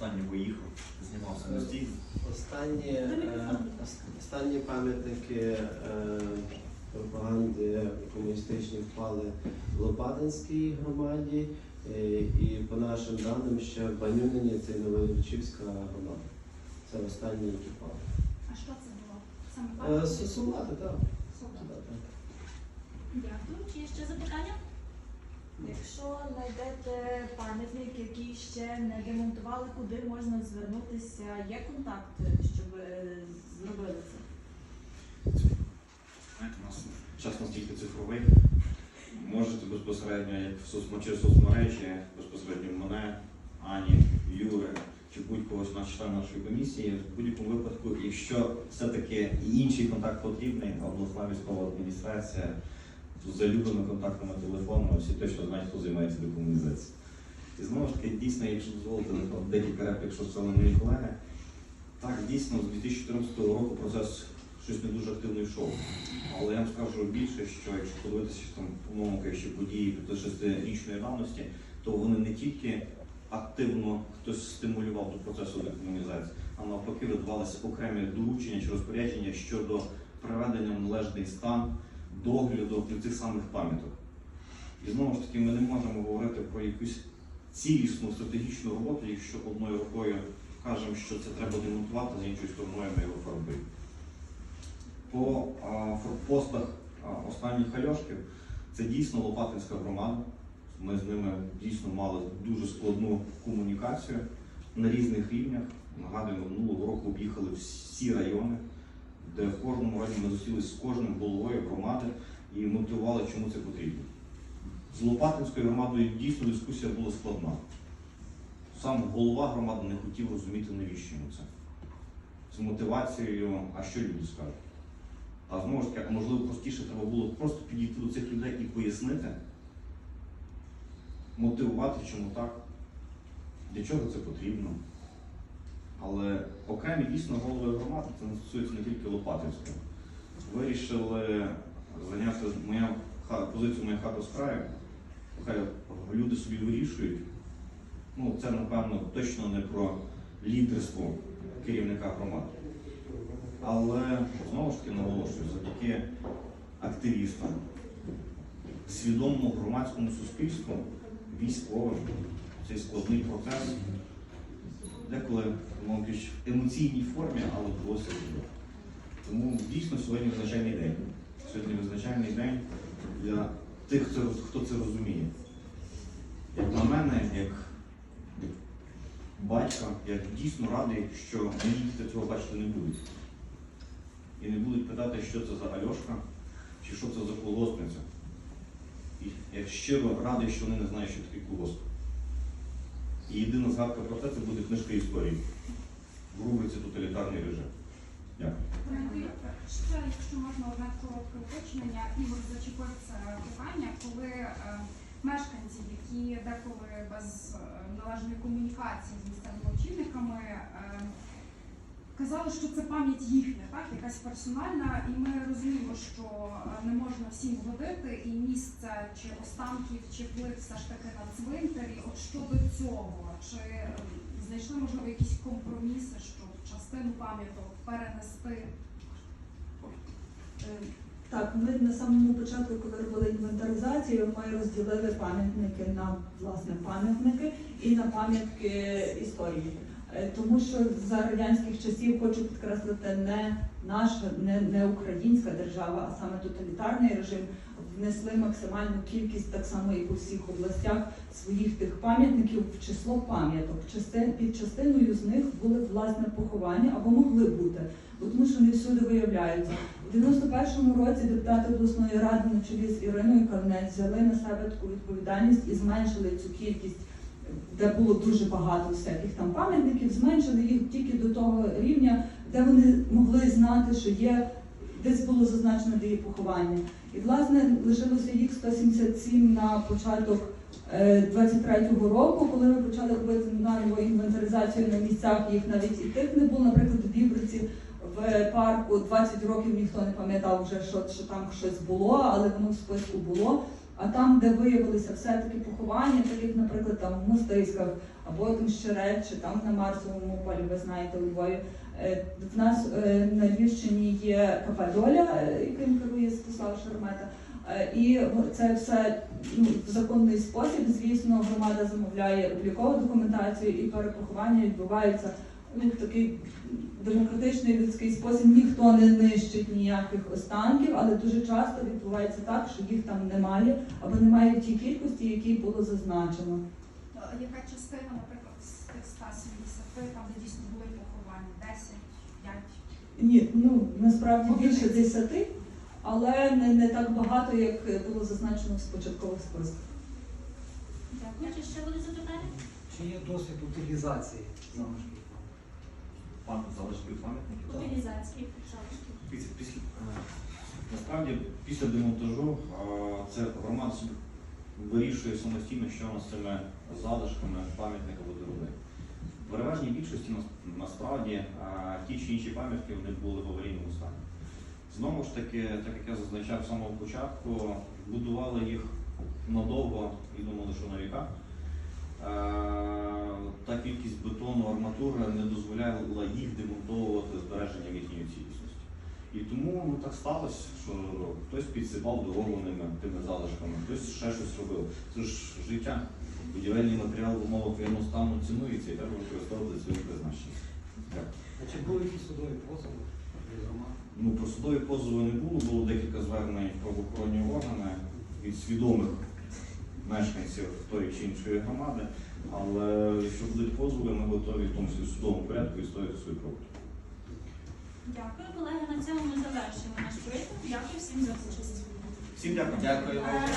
Останній виїхав, знімав самостійно. Останні, е, ос- останні пам'ятники е, пропаганди комуністичні впали в Лопатинській громаді, е, і по нашим даним ще в Банюнині це Новолучівська громада. Це останні, які впали. А що це було? Саме Е, пам'ятник? Сосувати, так. Так. Дякую. Чи є ще запитання? Якщо знайдете пам'ятник, який ще не демонтували, куди можна звернутися? Є контакти, щоб е, зробили це? Знаєте, у нас час настільки цифровий. Можете безпосередньо, як в соцм- через соцмережі, безпосередньо мене, Ані, Юри чи будь-кого з нас член нашої комісії. В будь-якому випадку, якщо все-таки інший контакт потрібний, обласна військова адміністрація з любими контактними телефонами, всі точно знають, хто займається декомунізацією. І знову ж таки, дійсно, якщо дозволите декілька реплік, що сказали мої колеги, так, дійсно, з 2014 року процес щось не дуже активно йшов. Але я вам скажу більше, що якщо подивитися там, умовно кажучи, події 5-6-річної давності, то вони не тільки активно хтось стимулював до процесу декомунізації, а навпаки видавалися окремі доручення чи розпорядження щодо приведення в належний стан догляду цих самих пам'яток. І знову ж таки, ми не можемо говорити про якусь цілісну стратегічну роботу, якщо одною рукою кажемо, що це треба демонтувати, з іншою стороною ми його фарбуємо. По а, форпостах а, останніх Альошків це дійсно Лопатинська громада. Ми з ними дійсно мали дуже складну комунікацію на різних рівнях. Нагадуємо, минулого року об'їхали всі райони, де в кожному районі ми зустрілися з кожним головою громади і мотивували, чому це потрібно. З Лопатинською громадою дійсно дискусія була складна. Сам голова громади не хотів розуміти, навіщо йому це. З мотивацією, а що люди скажуть. А знову ж таки, можливо, простіше треба було просто підійти до цих людей і пояснити, мотивувати, чому так, для чого це потрібно. Але окремі дійсно голови громади, це не стосується не тільки Лопатинської, вирішили зайняти моя позицію моя хата з краю. Хай люди собі вирішують. Ну, це, напевно, точно не про лідерство керівника громади. Але знову ж таки наголошую, завдяки активістам, свідомому громадському суспільству, військовим, цей складний процес, деколи мов більш в емоційній формі, але зробити. Тому дійсно сьогодні визначальний день. Сьогодні визначальний день для тих, хто, це розуміє. Як на мене, як батька, я дійсно радий, що мої діти цього бачити не будуть. І не будуть питати, що це за Альошка чи що це за колгоспниця. І я щиро радий, що вони не знають, що таке колгосп. І єдина згадка про це це буде книжка історії в рубриці Тоталітарний режим. Дякую. Ще, якщо можна, одне коротке уточнення. Ігор зачепив це питання, коли е, мешканці, які деколи без е, належної комунікації з місцевими очільниками е, казали, що це пам'ять їхня, так, якась персональна, і ми розуміємо, що е, не можна всім годити, і місце чи останків, чи плит все ж таки на цвинтарі. От щодо цього, чи е, знайшли можливо якісь компроміси, щоб частину пам'яток перенести? Е, Так, ми на самому початку, коли робили інвентаризацію, ми розділили пам'ятники на власне пам'ятники і на пам'ятки історії. Е, Тому що за радянських часів хочу підкреслити не наша, не, не українська держава, а саме тоталітарний режим внесли максимальну кількість, так само і по всіх областях, своїх тих пам'ятників в число пам'яток. Частин, під частиною з них були власне поховання або могли бути, бо тому що не всюди виявляються. У 91-му році депутати обласної ради на чолі з Іриною Кавнець взяли на себе таку відповідальність і зменшили цю кількість, де було дуже багато всяких там пам'ятників, зменшили їх тільки до того рівня, де вони могли знати, що є десь було зазначено, де є поховання. І власне лишилося їх 177 на початок е, 23-го року, коли ми почали робити наново інвентаризацію на місцях, їх навіть і тих не було, наприклад, в Бібриці в парку 20 років ніхто не пам'ятав вже, що, що там щось було, але воно в списку було. А там, де виявилися все-таки поховання, так як, наприклад, там в Мостиськах або там Щерет, чи там на Марсовому полі, ви знаєте, у Львові. Е, В нас е, на Львівщині є КП Доля, е, яким керує Святослав Шеремета. І це все ну, в законний спосіб. Звісно, громада замовляє облікову документацію і перепоховання відбуваються ну, такий демократичний людський спосіб. Ніхто не нищить ніяких останків, але дуже часто відбувається так, що їх там немає або немає в тій кількості, якій було зазначено. Е, Яка частина, наприклад, з тих 170, там де дійсно були поховання? 10, 5? Ні, ну насправді більше десяти, але не, не так багато, як було зазначено в спочаткових списках. Дякую. Чи ще буде запитання? Чи є досвід утилізації залишків? Пан залишки пам'ятників. Утилізації залишків. Після, е, насправді, після демонтажу е, це громада собі вирішує самостійно, що вона з цими залишками пам'ятника буде робити. В переважній більшості насправді е, ті чи інші пам'ятки вони були в аварійному стані. Знову ж таки, так як я зазначав з самого початку, будували їх надовго і думали, що на віка. Та кількість бетону, арматури не дозволяла їх демонтовувати збереженням їхньої цілісності. І тому ну, так сталося, що хтось підсипав дорогу ними, тими залишками, хтось ще щось робив. Це ж життя. Будівельний матеріал в умовах воєнного стану цінується і треба використовувати для своїх призначень. А чи були якісь судові позови? Ну, про судові позови не було, було декілька звернень в правоохоронні органи від свідомих мешканців тої чи іншої громади. Але якщо будуть позови, ми готові в тому числі в судовому порядку відстояти свою правду. Дякую, колеги. На цьому ми завершимо наш брифінг. Дякую всім за участь. Всім дякую. Е,